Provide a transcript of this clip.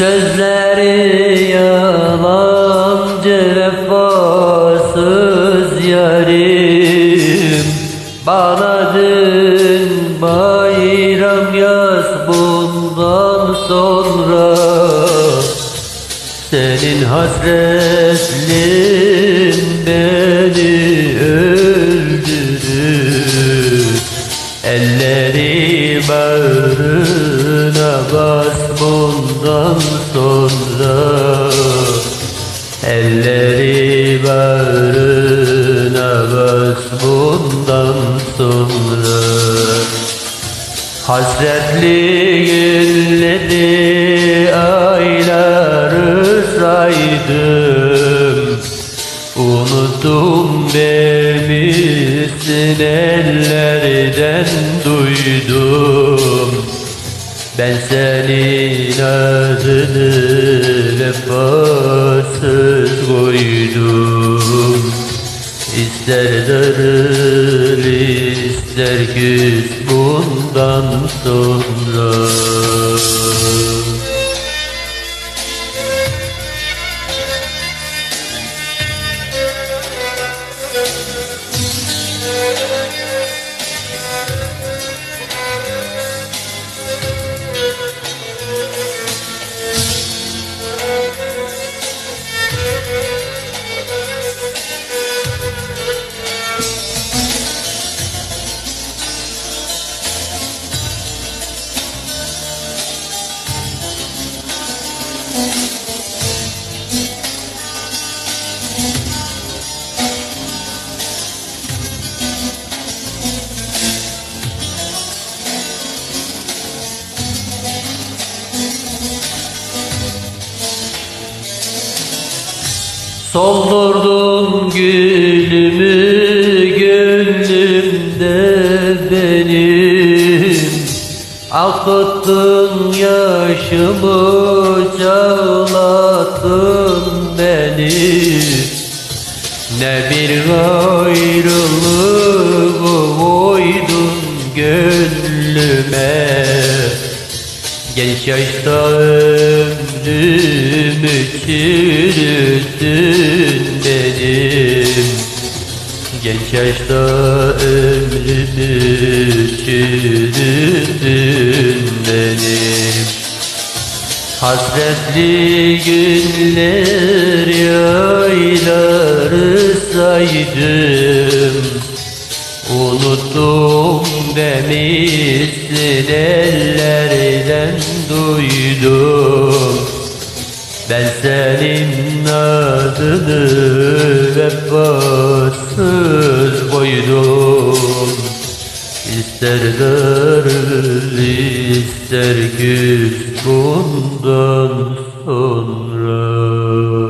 Sözleri yalancı vefasız yarim. Bana dün bayram yaz bundan sonra senin hasretlin beni öldürür. Elleri bağrına bas bundan sonra. Elleri bağrına bas bundan sonra. Hasretli günleri ayları saydım. Unuttum demişsin ellerden duydum. Ben senin adını vefasız koydum. İster darıl ister küs bundan sonra Soldurdun gülümü gönlümde benim. Akıttın yaşımı çağlattın beni. Ne bir ayrılığı koydun gönlüme Genç yaşta ömrümü çürüttün benim. Genç yaşta ömrümü çürüttün benim. Hasretli günler ayları saydım Unuttum demişsin ellerden duydum. Ben senin adını vefasız koydum. İster darıl ister küs bundan sonra